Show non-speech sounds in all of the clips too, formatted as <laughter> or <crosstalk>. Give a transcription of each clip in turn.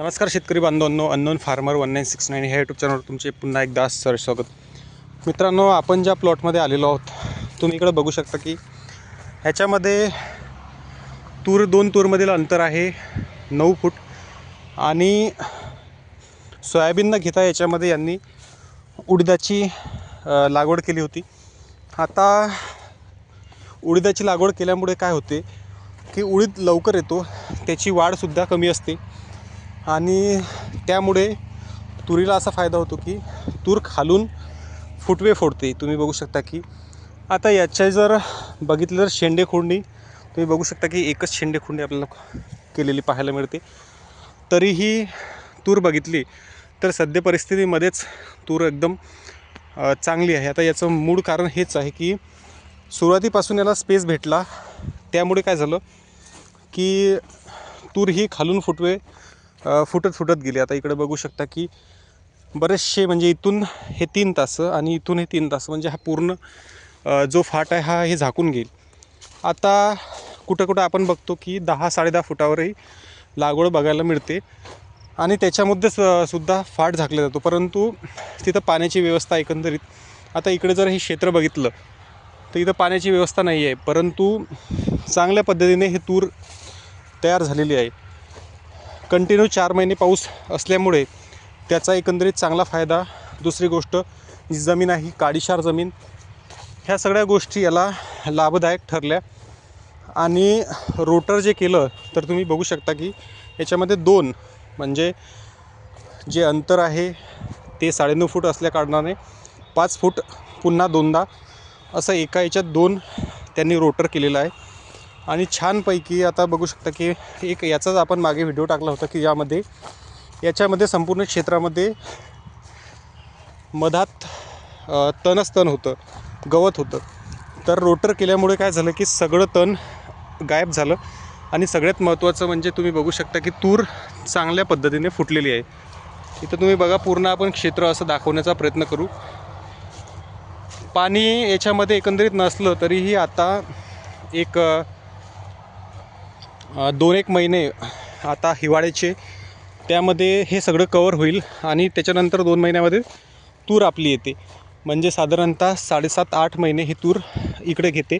नमस्कार शेतकरी बांधवांनो unknown farmer one nine six nine ह्या यूट्यूब चॅनलवर तुमचे पुन्हा एकदा सर स्वागत. मित्रांनो आपण ज्या प्लॉटमध्ये आलेलो आहोत तुम्ही इकडं बघू शकता की ह्याच्यामध्ये तूर दोन तूरमधील अंतर आहे नऊ फूट आणि सोयाबीन न घेता याच्यामध्ये यांनी उडीदाची लागवड केली होती. आता उडीदाची लागवड केल्यामुळे काय होते की उडीद लवकर येतो त्याची वाढसुद्धा कमी असते. आणि त्यामुळे तुरीला असा फायदा होतो की तूर खालून फुटवे फोडते. तुम्ही बघू शकता की आता याच्या जर बघितलं तर शेंडे खुर्डी तुम्ही बघू शकता की एकच शेंडे खुर्डी आपल्याला केलेली पाहायला मिळते. तरीही तूर बघितली तर सध्या परिस्थितीमध्येच तूर एकदम चांगली आहे. आता याचं मूळ कारण हेच आहे की सुरुवातीपासून याला स्पेस भेटला. त्यामुळे काय झालं की तूर ही खालून फुटवे फुटत फुटत गेली. आता इकडे बघू शकता की बरेचसे म्हणजे इथून हे तीन तास आणि इथून हे तीन तास म्हणजे हा पूर्ण जो फाट आहे हा हे झाकून घेईल. आता कुठं कुठं आपण बघतो की दहा साडेदहा फुटावरही लागवड बघायला मिळते आणि त्याच्यामध्ये स- सुद्धा फाट झाकला जातो. परंतु तिथं पाण्याची व्यवस्था एकंदरीत आता इकडे जर हे क्षेत्र बघितलं तर इथं पाण्याची व्यवस्था नाही आहे परंतु चांगल्या पद्धतीने हे तूर तयार झालेली आहे. कंटिन्यू चार महिने पाऊस असल्यामुळे त्याचा एकंदरीत चांगला फायदा. दुसरी गोष्ट जी जमीन आहे काडीशार जमीन. ह्या सगळ्या गोष्टी याला लाभदायक ठरल्या. आणि रोटर जे केलं तर तुम्ही बघू शकता की याच्यामध्ये दोन म्हणजे जे अंतर आहे ते साडेनऊ फूट असल्या कारणाने पाच फूट पुन्हा दोनदा. असं एका याच्यात दोन त्यांनी रोटर केलेलं आहे. आणि छानपैकी आता बघू शकता की एक याचाच आपण मागे व्हिडिओ टाकला होता की यामध्ये याच्यामध्ये संपूर्ण क्षेत्रामध्ये मधात तणच तण होतं गवत होतं. तर रोटर केल्यामुळे काय झालं की सगळं तण गायब झालं आणि सगळ्यात महत्त्वाचं म्हणजे तुम्ही बघू शकता की तूर चांगल्या पद्धतीने फुटलेली आहे. इथं तुम्ही बघा पूर्ण आपण क्षेत्र असं दाखवण्याचा प्रयत्न करू. पाणी याच्यामध्ये एकंदरीत नसलं तरीही आता एक दोन एक महिने आता हिवाळ्याचे. त्यामध्ये हे सगळं कवर होईल आणि त्याच्यानंतर दोन महिन्यामध्ये तूर आपली येते. म्हणजे साधारणतः साडेसात आठ महिने ही तूर इकडे घेते.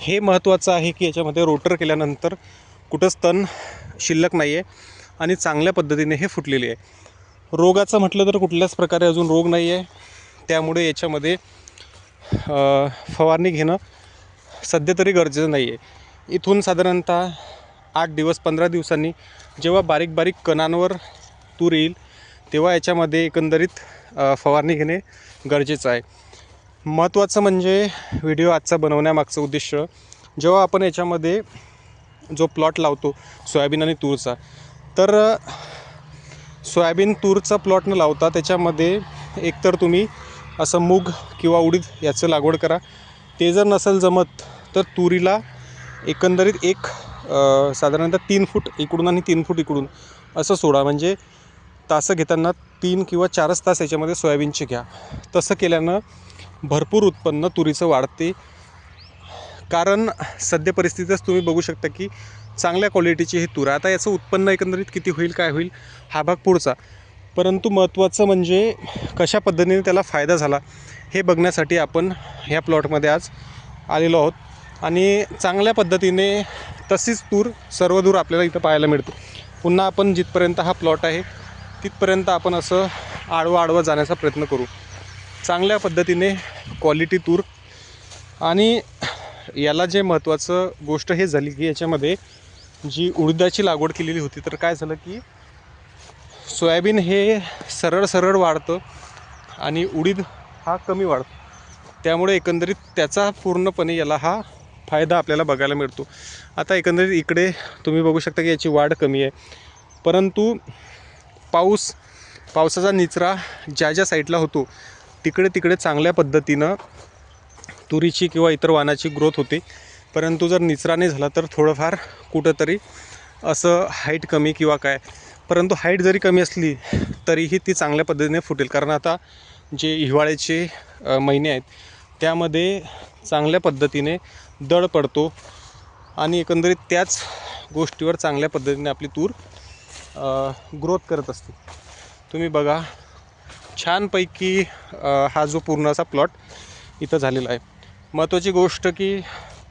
हे महत्त्वाचं आहे की याच्यामध्ये रोटर केल्यानंतर कुठंच तण शिल्लक नाही आहे आणि चांगल्या पद्धतीने हे फुटलेले आहे. रोगाचं म्हटलं तर कुठल्याच प्रकारे अजून रोग नाही आहे त्यामुळे याच्यामध्ये फवारणी घेणं सध्या तरी गरजेचं नाही आहे इथून साधारणतः आठ दिवस पंधरा दिवसांनी जेव्हा बारीक बारीक कणांवर तूर येईल तेव्हा याच्यामध्ये एकंदरीत फवारणी घेणे गरजेचं आहे. महत्त्वाचं म्हणजे व्हिडिओ आजचा बनवण्यामागचं उद्देश जेव्हा आपण याच्यामध्ये जो प्लॉट लावतो सोयाबीन आणि तूरचा तर सोयाबीन तूरचा प्लॉट न लावता त्याच्यामध्ये एकतर तुम्ही असं मूग किंवा उडीद याचं लागवड करा. ते जर नसेल जमत तर तुरीला एकंदरीत एक साधारणतः तीन फूट इकडून आणि तीन फूट इकडून असं सोडा. म्हणजे तासं घेताना तीन किंवा चारच तास याच्यामध्ये सोयाबीनचे घ्या. तसं केल्यानं भरपूर उत्पन्न तुरीचं वाढते. कारण सद्य परिस्थितीतच तुम्ही बघू शकता की चांगल्या क्वालिटीची ही तूर. आता याचं उत्पन्न एकंदरीत किती होईल काय होईल हा भाग पुढचा. परंतु महत्त्वाचं म्हणजे कशा पद्धतीने त्याला फायदा झाला हे बघण्यासाठी आपण ह्या प्लॉटमध्ये आज आलेलो आहोत. आणि चांगल्या पद्धतीने तशीच तूर सर्वदूर आपल्याला इथं पाहायला मिळते. पुन्हा आपण जिथपर्यंत हा प्लॉट आहे तिथपर्यंत आपण असं आडवं आडवं जाण्याचा प्रयत्न करू. चांगल्या पद्धतीने क्वालिटी तूर. आणि याला जे महत्त्वाचं गोष्ट हे झाली की याच्यामध्ये जी उडदाची लागवड केलेली होती तर काय झालं की सोयाबीन हे सरळ सरळ वाढतं आणि उडीद हा कमी वाढतो. त्यामुळे एकंदरीत त्याचा पूर्णपणे याला हा फायदा आपल्याला बघायला मिळतो. आता एकंदरीत इकडे तुम्ही बघू शकता की याची वाढ कमी आहे. परंतु पाऊस पावसाचा निचरा ज्या ज्या साईडला होतो तिकडे तिकडे चांगल्या पद्धतीनं तुरीची किंवा इतर वाहनाची ग्रोथ होते. परंतु जर निचरा नाही झाला तर थोडंफार कुठंतरी असं हाईट कमी किंवा काय. परंतु हाईट जरी कमी असली तरीही ती चांगल्या पद्धतीने फुटेल. कारण आता जे हिवाळ्याचे महिने आहेत त्यामध्ये चांगल्या पद्धतीने दळ पडतो आणि एकंदरीत त्याच गोष्टीवर चांगल्या पद्धतीने आपली तूर ग्रोथ करत असते. तुम्ही बघा छानपैकी हा जो पूर्ण असा प्लॉट इथं झालेला आहे. महत्त्वाची गोष्ट की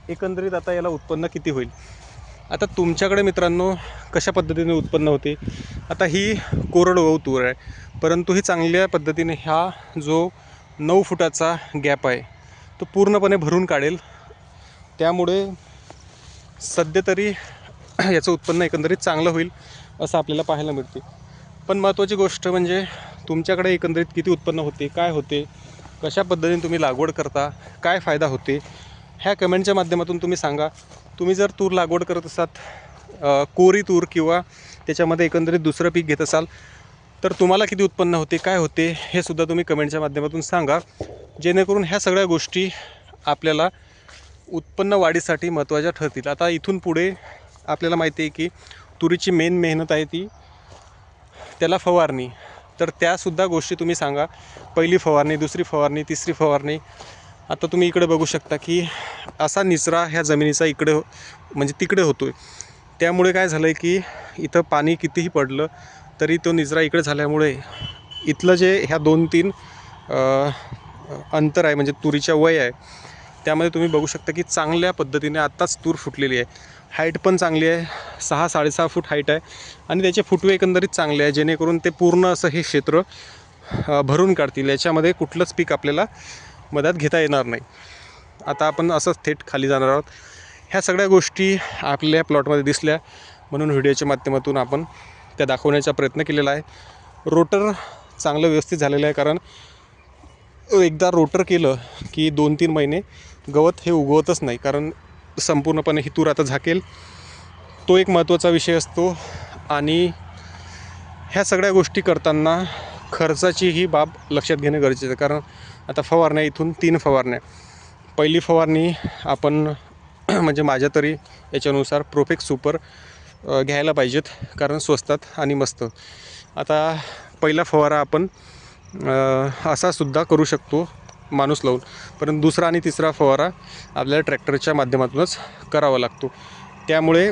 एकंदरीत आता याला उत्पन्न किती होईल? आता तुमच्याकडे मित्रांनो कशा पद्धतीने उत्पन्न होते? आता ही कोरडवाहू तूर आहे परंतु ही चांगल्या पद्धतीने हा जो नऊ फुटाचा गॅप आहे तो पूर्णपणे भरून काढेल. त्यामुळे सध्या तरी <clears throat> याचं उत्पन्न एकंदरीत चांगलं होईल असं आपल्याला पाहायला मिळते. पण महत्त्वाची गोष्ट म्हणजे तुमच्याकडे एकंदरीत किती उत्पन्न होते काय होते कशा पद्धतीने तुम्ही लागवड करता काय फायदा होते ह्या कमेंटच्या माध्यमातून तुम्ही सांगा. तुम्ही जर तूर लागवड करत असाल कोरी तूर किंवा त्याच्यामध्ये एकंदरीत दुसरं पीक घेत असाल तर तुम्हाला किती उत्पन्न होते काय होते हे सुद्धा तुम्ही कमेंटच्या माध्यमातून सांगा. जेणेकरून ह्या सगळ्या गोष्टी आपल्याला उत्पन्न वाढीसाठी महत्त्वाच्या ठरतील. आता इथून पुढे आपल्याला माहिती आहे की तुरीची मेन मेहनत आहे ती त्याला फवारणी. तर त्यासुद्धा गोष्टी तुम्ही सांगा. पहिली फवारणी दुसरी फवारणी तिसरी फवारणी. आता तुम्ही इकडे बघू शकता की असा निचरा ह्या जमिनीचा इकडे हो- म्हणजे तिकडे होतो आहे त्यामुळे काय झालं आहे की इथं पाणी कितीही पडलं तरी तो निचरा इकडे झाल्यामुळे इथलं जे ह्या दोन तीन अंतर आहे म्हणजे तुरीच्या वय आहे त्यामध्ये तुम्ही बघू शकता की चांगल्या पद्धतीने आत्ताच तूर फुटलेली आहे. हाईट पण चांगली आहे. सहा साडेसहा फूट हाईट आहे. आणि त्याचे फुटवे एकंदरीत चांगले आहे. जेणेकरून ते पूर्ण असं हे क्षेत्र भरून काढतील. याच्यामध्ये कुठलंच पीक आपल्याला मधात घेता येणार नाही. आता आपण असंच थेट खाली जाणार आहोत. ह्या सगळ्या गोष्टी आपल्या प्लॉटमध्ये दिसल्या. म्हणून व्हिडिओच्या माध्यमातून आपण त्या दाखवण्याचा प्रयत्न केलेला आहे. रोटर चांगलं व्यवस्थित झालेलं आहे कारण एकदा रोटर केलं की दोन तीन महिने गवत हे उगवतच नाही कारण संपूर्णपणे ही तूर आता झाकेल. तो एक महत्त्वाचा विषय असतो आणि ह्या सगळ्या गोष्टी करताना खर्चाची ही बाब लक्षात घेणं गरजेचं आहे कारण आता फवारण्या इथून तीन फवारण्या. पहिली फवारणी आपण <clears throat> म्हणजे माझ्या तरी याच्यानुसार प्रोफेक्स सुपर घ्यायला पाहिजेत कारण स्वस्तात आणि मस्त. आता पहिला फवारा आपण असा सुद्धा करू शकतो माणूस लावून. परंतु दुसरा आणि तिसरा फवारा आपल्याला ट्रॅक्टरच्या माध्यमातूनच करावा लागतो. त्यामुळे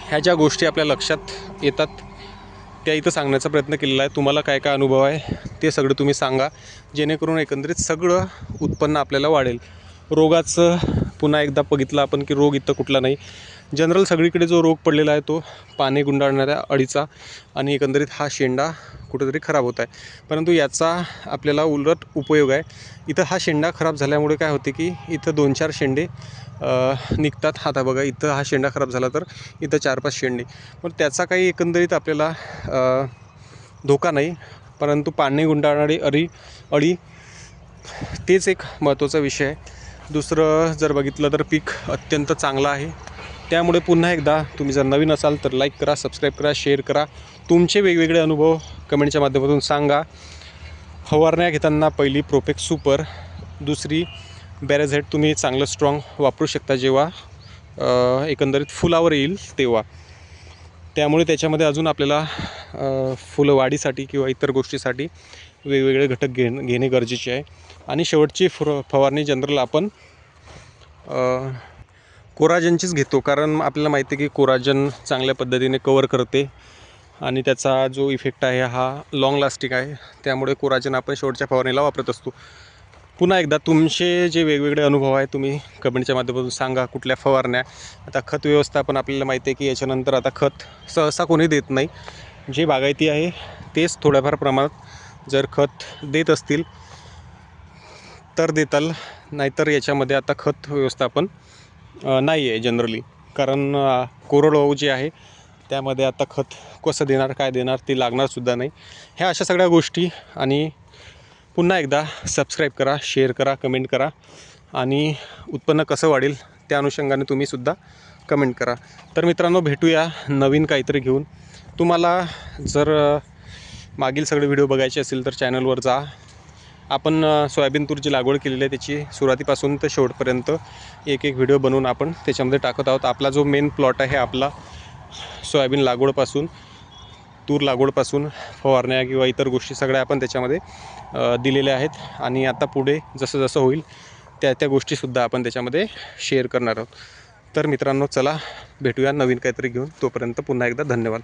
ह्या ज्या गोष्टी आपल्या लक्षात येतात त्या इथं सांगण्याचा प्रयत्न केलेला आहे. तुम्हाला काय काय अनुभव आहे ते सगळं तुम्ही सांगा. जेणेकरून एकंदरीत सगळं उत्पन्न आपल्याला वाढेल. रोगाचं पुन्हा एकदा बघितलं आपण की रोग इथं कुठला नाही. जनरल सगळीकडे जो रोग पडलेला आहे तो पाने गुंडाळणाऱ्या अळीचा आणि एकंदरीत हा शेंडा कुठेतरी खराब होत आहे. परंतु याचा आपल्याला उलट उपयोग आहे. इथं हा शेंडा खराब झाल्यामुळे काय होते की इथं दोन चार शेंडे निघतात. आता बघा इथं हा शेंडा खराब झाला तर इथं चार पाच शेंडे. पण त्याचा काही एकंदरीत आपल्याला धोका नाही. परंतु पाने गुंडाळणारी अरी अळी तेच एक महत्त्वाचा विषय आहे. दुसरं जर बघितलं तर पीक अत्यंत चांगलं आहे. त्यामुळे पुन्हा एकदा तुम्ही जर नवीन असाल तर लाईक करा सबस्क्राईब करा शेअर करा. तुमचे वेगवेगळे अनुभव कमेंटच्या माध्यमातून सांगा. फवारण्या घेताना पहिली प्रोपेक सुपर दुसरी बॅरेझेट तुम्ही चांगलं स्ट्रॉंग वापरू शकता जेव्हा एकंदरीत फुलावर येईल तेव्हा. त्यामुळे त्याच्यामध्ये अजून आपल्याला फुलं वाढीसाठी किंवा इतर गोष्टीसाठी वेगवेगळे घटक घेणं घेणे गरजेचे आहे. आणि शेवटची फुर फवारणी जनरल आपण कोराजनचीच घेतो. कारण आपल्याला माहिती आहे की कोराजन चांगल्या पद्धतीने कवर करते. आणि त्याचा जो इफेक्ट आहे हा लाँग लास्टिंग आहे. त्यामुळे कोराजन आपण शेवटच्या फवारणीला वापरत असतो. पुन्हा एकदा तुमचे जे वेगवेगळे अनुभव आहे तुम्ही कमेंटच्या माध्यमातून सांगा कुठल्या फवारण्या. आता खत व्यवस्थापन आपल्याला माहिती आहे की याच्यानंतर आता खत सहसा कोणी देत नाही. जे बागायती आहे तेच थोड्याफार प्रमाणात जर खत देत असतील तर देताल. नाहीतर याच्यामध्ये आता खत व्यवस्थापन नाही आहे जनरली कारण कोरडवाहू जे आहे त्यामध्ये आता खत कसं देणार काय देणार ते लागणारसुद्धा नाही. ह्या अशा सगळ्या गोष्टी आणि पुन्हा एकदा सबस्क्राईब करा शेअर करा कमेंट करा. आणि उत्पन्न कसं वाढेल त्या अनुषंगाने तुम्हीसुद्धा कमेंट करा. तर मित्रांनो भेटूया नवीन काहीतरी घेऊन. तुम्हाला जर मागील सगळे व्हिडिओ बघायचे असेल तर चॅनलवर जा. आपण सोयाबीन तूरची लागवड केलेली आहे त्याची सुरुवातीपासून ते शेवटपर्यंत एक एक व्हिडिओ बनवून आपण त्याच्यामध्ये टाकत आहोत. आपला जो मेन प्लॉट आहे आपला सोयाबीन लागवडपासून तूर लागवडपासून फवारण्या किंवा इतर गोष्टी सगळ्या आपण त्याच्यामध्ये दिलेल्या आहेत. आणि आता पुढे जसं जसं होईल त्या त्या गोष्टीसुद्धा आपण त्याच्यामध्ये शेअर करणार आहोत. तर मित्रांनो चला भेटूया नवीन काहीतरी घेऊन. तोपर्यंत पुन्हा एकदा धन्यवाद.